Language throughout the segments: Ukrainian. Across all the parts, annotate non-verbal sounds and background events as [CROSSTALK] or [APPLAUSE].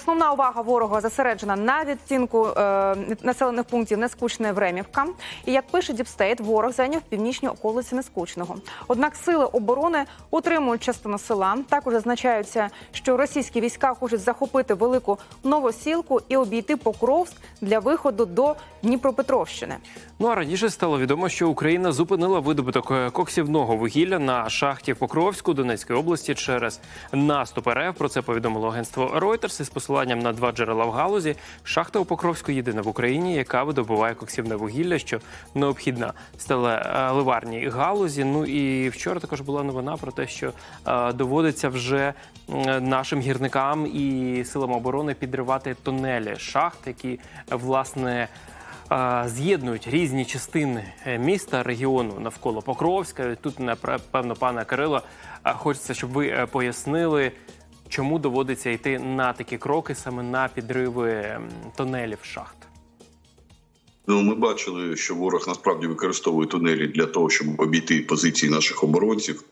Основна увага ворога зосереджена на відтінку е, населених пунктів Нескучне Времівка. І як пише Діпстейт, ворог зайняв північні околиці Нескучного. Однак сили оборони утримують частину села. Також зазначаються, що російські війська хочуть захопити велику новосілку і обійти Покровськ для виходу до Дніпропетровщини. Ну а раніше стало відомо, що Україна зупинила видобуток е, коксівного вугілля на шахті в Покровську Донецької області через наступ РФ. Про це повідомило агентство Reuters із посиланням на два джерела в галузі. Шахта у Покровську єдина в Україні, яка видобуває коксівне вугілля, що необхідна сталеливарній галузі. Ну і вчора також була новина про те, що е, доводиться вже нашим гірникам і силам оборони підривати тунелі шахт, які е, власне з'єднують різні частини е, міста, регіону навколо Покровська. Тут, напевно, пане Кирило, а, хочеться, щоб ви е, пояснили, чому доводиться йти на такі кроки саме на підриви м, тунелів шахт. Ну, ми бачили, що ворог насправді використовує тунелі для того, щоб обійти позиції наших оборонців.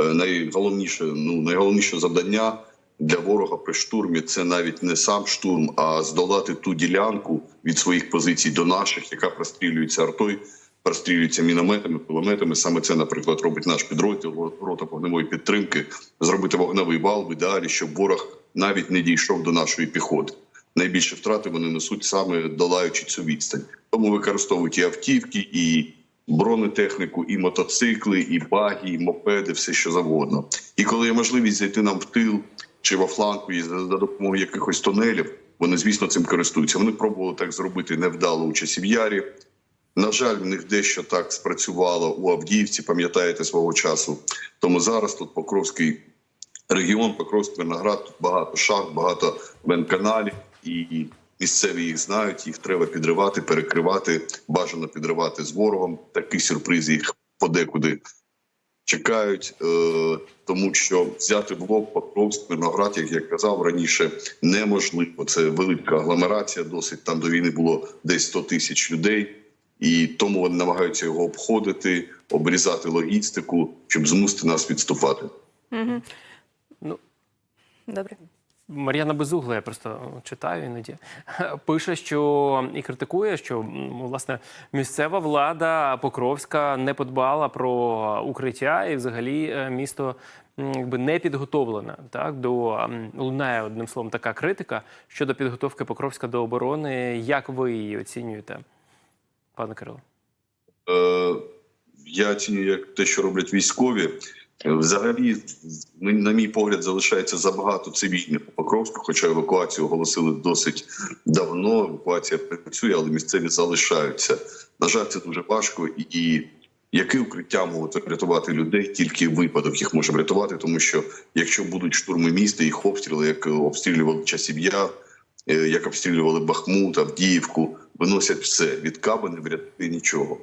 Е, Найголовніше, ну найголовніше завдання для ворога при штурмі це навіть не сам штурм, а здолати ту ділянку від своїх позицій до наших, яка прострілюється артою, прострілюється мінометами, кулеметами. Саме це, наприклад, робить наш підрозділ рота вогневої підтримки, зробити вогневий вал в ідеалі, щоб ворог навіть не дійшов до нашої піхоти. Найбільше втрати вони несуть саме долаючи цю відстань. Тому використовують і автівки, і бронетехніку, і мотоцикли, і баги, і мопеди, все що завгодно. І коли є можливість зайти нам в тил чи во фланку і за допомогою якихось тунелів, вони звісно цим користуються. Вони пробували так зробити невдало у часів ярі. На жаль, в них дещо так спрацювало у Авдіївці, пам'ятаєте свого часу. Тому зараз тут Покровський регіон, Покровський Виноград, тут багато шахт, багато венканалів, і місцеві їх знають. Їх треба підривати, перекривати, бажано підривати з ворогом. Такі сюрпризи їх подекуди чекають, е, тому що взяти в лоб Покровськ, Виноград, як я казав раніше, неможливо. Це велика агломерація. Досить там до війни було десь 100 тисяч людей. І тому вони намагаються його обходити, обрізати логістику, щоб змусити нас відступати. Ну, Добре. Мар'яна Безугла, я просто читаю іноді, [LAUGHS] пише, що і критикує, що власне місцева влада Покровська не подбала про укриття, і взагалі е, місто якби не підготовлене. Так до лунає одним словом така критика щодо підготовки Покровська до оборони. Як ви її оцінюєте, пане Кирило? Е, я оцінюю як те, що роблять військові. Е, Взагалі, на мій погляд, залишається забагато цивільних по Покровську, хоча евакуацію оголосили досить давно. Евакуація працює, але місцеві залишаються. На жаль, це дуже важко. І, яке укриття можуть врятувати людей? Тільки випадок їх може врятувати, тому що якщо будуть штурми міста, їх обстріли, як обстрілювали часів яр, е, як обстрілювали Бахмут, Авдіївку, виносять все від каби не врятує нічого.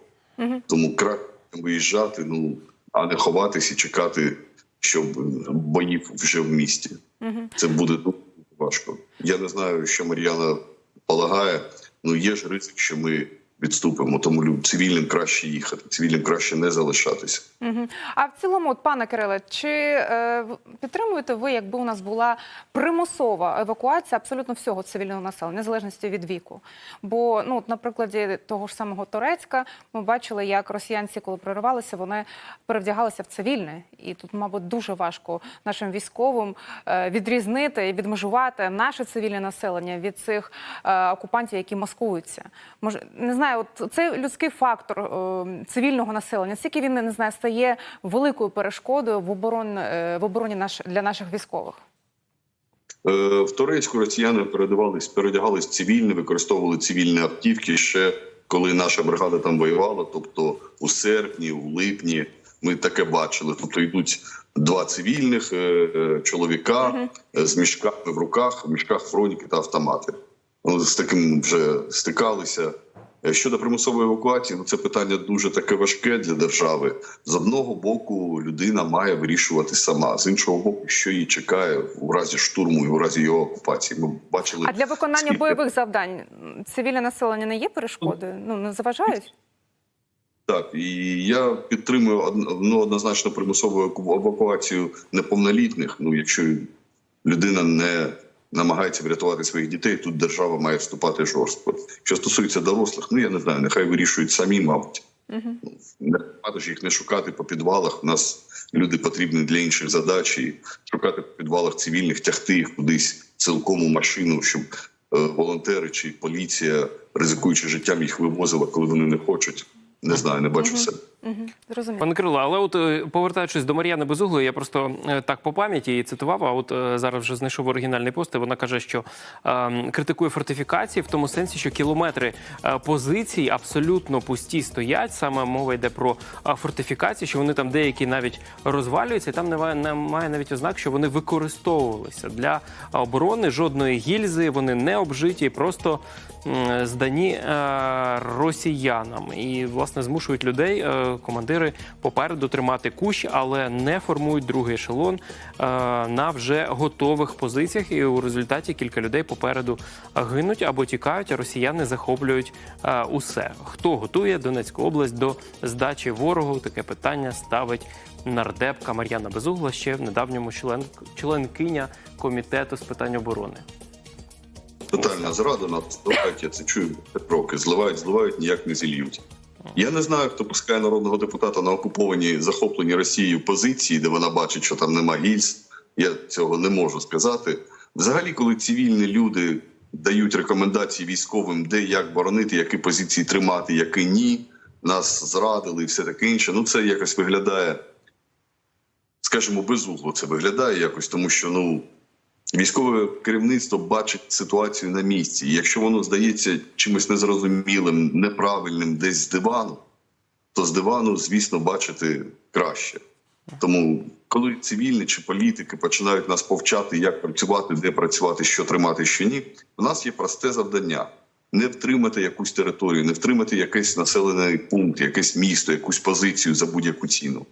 Тому краще виїжджати, ну а не ховатись і чекати, щоб боїв вже в місті. Це буде дуже важко. Я не знаю, що Мар'яна полагає. Ну є ж ризик, що ми відступимо. Тому цивільним краще їхати, цивільним краще не залишатися. Мгм. А в цілому, от, пане Кириле, чи е, підтримуєте ви, якби у нас була примусова евакуація абсолютно всього цивільного населення, незалежності від віку? Бо, ну, от, на прикладі того ж самого Турецька, ми бачили, як росіянці, коли проривалися, вони перевдягалися в цивільне. І тут, мабуть, дуже важко нашим військовим е, відрізнити і відмежувати наше цивільне населення від цих е, окупантів, які маскуються. Може, не знаю, от цей людський фактор е, цивільного населення, скільки він не знаю, стає великою перешкодою в оборон е, в обороні наш для наших військових. Е, В Турецьку росіяни передавались, передягались цивільні, використовували цивільні автівки ще коли наша бригада там воювала. Тобто у серпні, у липні ми таке бачили. Тобто йдуть два цивільних чоловіка з мішками в руках, в мішках броніки та автомати. Ну, з таким вже стикалися. Е, Щодо примусової евакуації, ну це питання дуже таке важке для держави. З одного боку, людина має вирішувати сама. З іншого боку, що її чекає у разі штурму і у разі його окупації. Ми бачили А для виконання скільки- бойових завдань цивільне населення не є перешкодою? Ну не заважають? Так, і я підтримую ну, однозначно примусову евакуацію неповнолітних. Ну, якщо людина не намагається врятувати своїх дітей. Тут держава має вступати жорстко. Що стосується дорослих, ну я не знаю, нехай вирішують самі, мабуть. Не багато ж їх не шукати по підвалах. У нас люди потрібні для інших задач. І шукати по підвалах цивільних, тягти їх кудись цілком у машину, щоб е, волонтери чи поліція, ризикуючи життям, їх вивозила, коли вони не хочуть. Не знаю, не бачу себе. Угу. Пане Кирило, але от е, повертаючись до Мар'яни Безуглої, я просто е, так по пам'яті її цитував. А от е, зараз вже знайшов оригінальний пост. і Вона каже, що е, критикує фортифікації в тому сенсі, що кілометри позицій абсолютно пусті стоять. Саме мова йде про фортифікації, що вони там деякі навіть розвалюються. і Там немає, немає навіть ознак, що вони використовувалися для оборони. Жодної гільзи, вони не обжиті, просто здані е, росіянам і власне змушують людей, командири попереду тримати кущ, але не формують другий ешелон е, на вже готових позиціях. І у результаті кілька людей попереду гинуть або тікають, а росіяни захоплюють е, усе. Хто готує Донецьку область до здачі ворогу? Таке питання ставить нардепка Мар'яна Безугла ще в недавньому член, членкиня комітету з питань оборони. Тотальна зрада зливають, я це чую роки. Зливають, зливають, ніяк не зільють. Я не знаю, хто пускає народного депутата на окуповані захоплені Росією позиції, де вона бачить, що там нема гільз. Я цього не можу сказати. Взагалі, коли цивільні люди дають рекомендації військовим, де як боронити, які позиції тримати, які ні, нас зрадили і все таке інше. Ну це якось виглядає, скажімо, безугло це виглядає якось, тому що ну Військове керівництво бачить ситуацію на місці. І якщо воно здається чимось незрозумілим, неправильним десь з дивану, то з дивану, звісно, бачити краще. Тому, коли цивільні чи політики починають нас повчати, як працювати, де працювати, що тримати, що ні, у нас є просте завдання: не втримати якусь територію, не втримати якийсь населений пункт, якесь місто, якусь позицію за будь-яку ціну.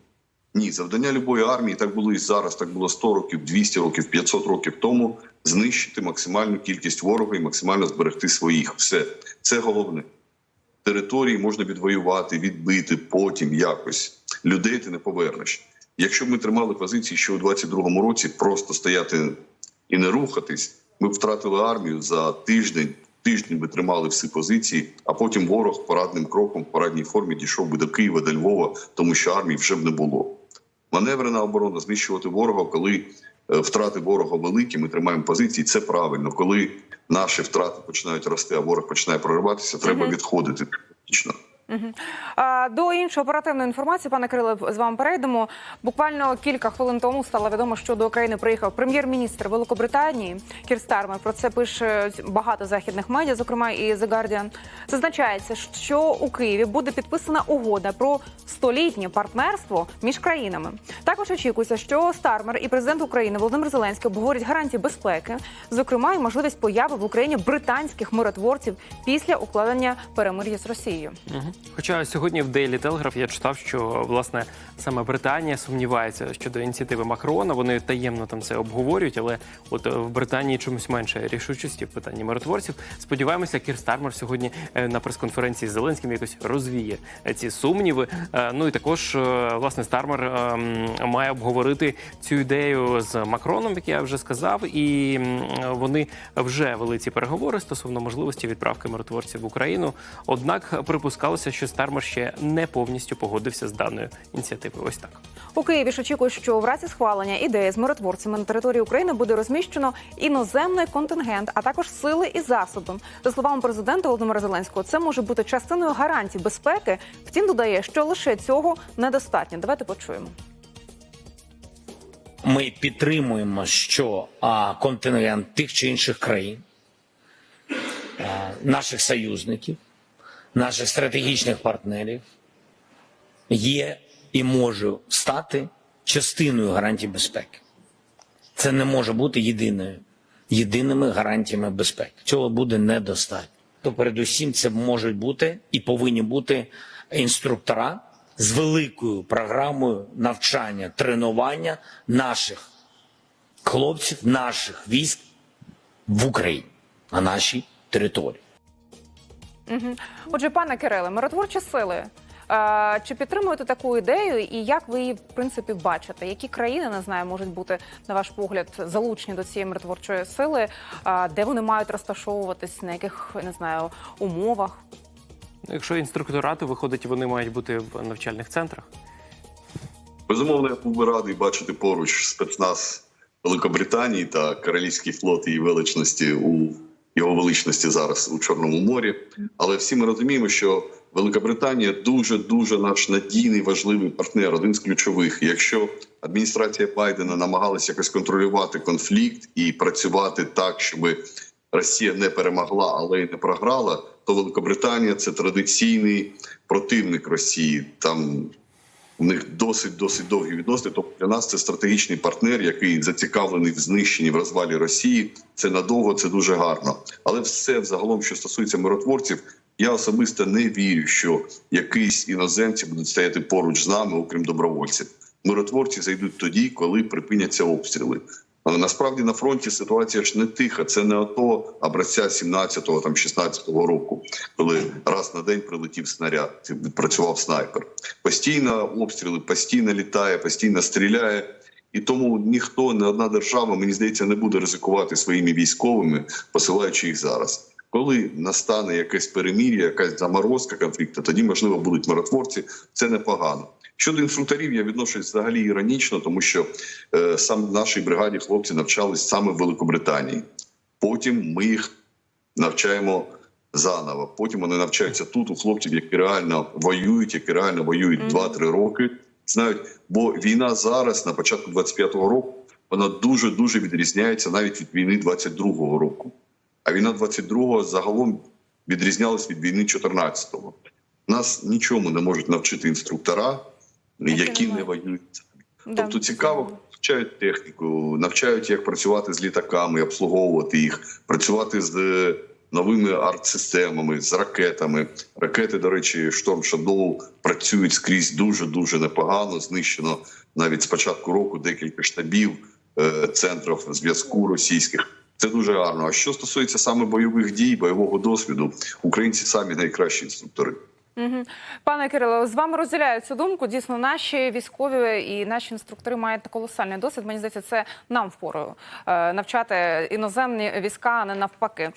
Ні, завдання любої армії так було і зараз, так було 100 років, 200 років, 500 років тому знищити максимальну кількість ворога і максимально зберегти своїх. Все це головне. Території можна відвоювати, відбити потім якось. Людей ти не повернеш. Якщо б ми тримали позиції, що у 22-му році просто стояти і не рухатись, ми б втратили армію за тиждень. Тиждень би тримали всі позиції, а потім ворог парадним кроком в парадній формі дійшов би до Києва, до Львова, тому що армії вже б не було. Маневрена оборона знищувати ворога, коли е, втрати ворога великі, ми тримаємо позиції. Це правильно. Коли наші втрати починають рости, а ворог починає прориватися, треба відходити. До іншої оперативної інформації, пане Кириле, з вами перейдемо. Буквально кілька хвилин тому стало відомо, що до України приїхав прем'єр-міністр Великобританії Кір Стармер. Про це пише багато західних медіа, зокрема і The Guardian. Зазначається, що у Києві буде підписана угода про столітнє партнерство між країнами. Також очікується, що Стармер і президент України Володимир Зеленський обговорять гарантії безпеки, зокрема і можливість появи в Україні британських миротворців після укладення перемир'я з Росією. Мгм. Хоча сьогодні в Daily Telegraph я читав, що власне саме Британія сумнівається щодо ініціативи Макрона. Вони таємно там це обговорюють, але от е, в Британії чомусь менше рішучості в питанні миротворців. Сподіваємося, Кір Стармер сьогодні е, на прес-конференції з Зеленським якось розвіє е, ці сумніви. Ну і також власне Стармер е, має обговорити цю ідею з Макроном, як я вже сказав, і вони вже вели ці переговори стосовно можливості відправки миротворців в Україну. Однак припускалося, що Стармер ще не повністю погодився з даною ініціативою. Ось так. У Києві ж очікують, що в разі схвалення ідеї з миротворцями на території України буде розміщено іноземний контингент, а також сили і засоби. За словами президента Володимира Зеленського, це може бути частиною гарантій безпеки. Втім, додає, що лише цього недостатньо. Давайте почуємо. Ми підтримуємо, що а, контингент тих чи інших країн, а, наших союзників, наших стратегічних партнерів є і може стати частиною гарантій безпеки. Це не може бути єдиною, єдиними гарантіями безпеки. Цього буде недостатньо. То передусім це можуть бути і повинні бути інструктора з великою програмою навчання, тренування наших хлопців, наших військ в Україні на нашій території. Отже, пане Кириле, миротворчі сили Е, Чи підтримуєте таку ідею, і як ви її в принципі бачите? Які країни не знаю, можуть бути на ваш погляд залучені до цієї миротворчої сили? Е, Де вони мають розташовуватись, на яких не знаю умовах? Якщо інструктора, то виходить, вони мають бути в навчальних центрах. Безумовно, я був би радий бачити поруч спецназ Великобританії та Королівський флот її величності у його величності зараз у Чорному морі. Але всі ми розуміємо, що Великобританія дуже дуже наш надійний важливий партнер, один з ключових. Якщо адміністрація Байдена намагалася якось контролювати конфлікт і працювати так, щоб Росія не перемогла, але й не програла, то Великобританія це традиційний противник Росії. Там у них досить досить довгі відносини. Тобто для нас це стратегічний партнер, який зацікавлений в знищенні в розвалі Росії. Це надовго, це дуже гарно. Але все взагалом, що стосується миротворців, я особисто не вірю, що якісь іноземці будуть стояти поруч з нами, окрім добровольців. Миротворці зайдуть тоді, коли припиняться обстріли. Але насправді на фронті ситуація ж не тиха. Це не ото образця 17-го, там 16-го року, коли раз на день прилетів снаряд, і відпрацював снайпер. Постійно обстріли, постійно літає, постійно стріляє. І тому ніхто, не одна держава, мені здається, не буде ризикувати своїми військовими, посилаючи їх зараз. Коли настане якесь перемір'я, якась заморозка конфлікту, тоді можливо будуть миротворці. Це непогано. Щодо інструкторів, я відношусь взагалі іронічно, тому що е, сам в нашій бригаді хлопці навчались саме в Великобританії. Потім ми їх навчаємо заново. Потім вони навчаються тут у хлопців, які реально воюють, які реально воюють 2-3 роки. Знають, бо війна зараз, на початку 25-го року, вона дуже дуже відрізняється навіть від війни 22-го року. А війна 22-го загалом відрізнялась від війни 14-го. Нас нічому не можуть навчити інструктора, Які не воюють. Тобто цікаво, навчають техніку, навчають, як працювати з літаками, обслуговувати їх, працювати з е, новими арт-системами, з ракетами. Ракети, до речі, Шторм Шадоу працюють скрізь дуже дуже непогано. Знищено навіть з початку року декілька штабів, е, центрів зв'язку російських. Це дуже гарно. А що стосується саме бойових дій, бойового досвіду, українці самі найкращі інструктори. Пане Кирило, з вами розділяю цю думку. Дійсно, наші військові і наші інструктори мають колосальний досвід. Мені здається, це нам впору е, навчати іноземні війська, а не навпаки.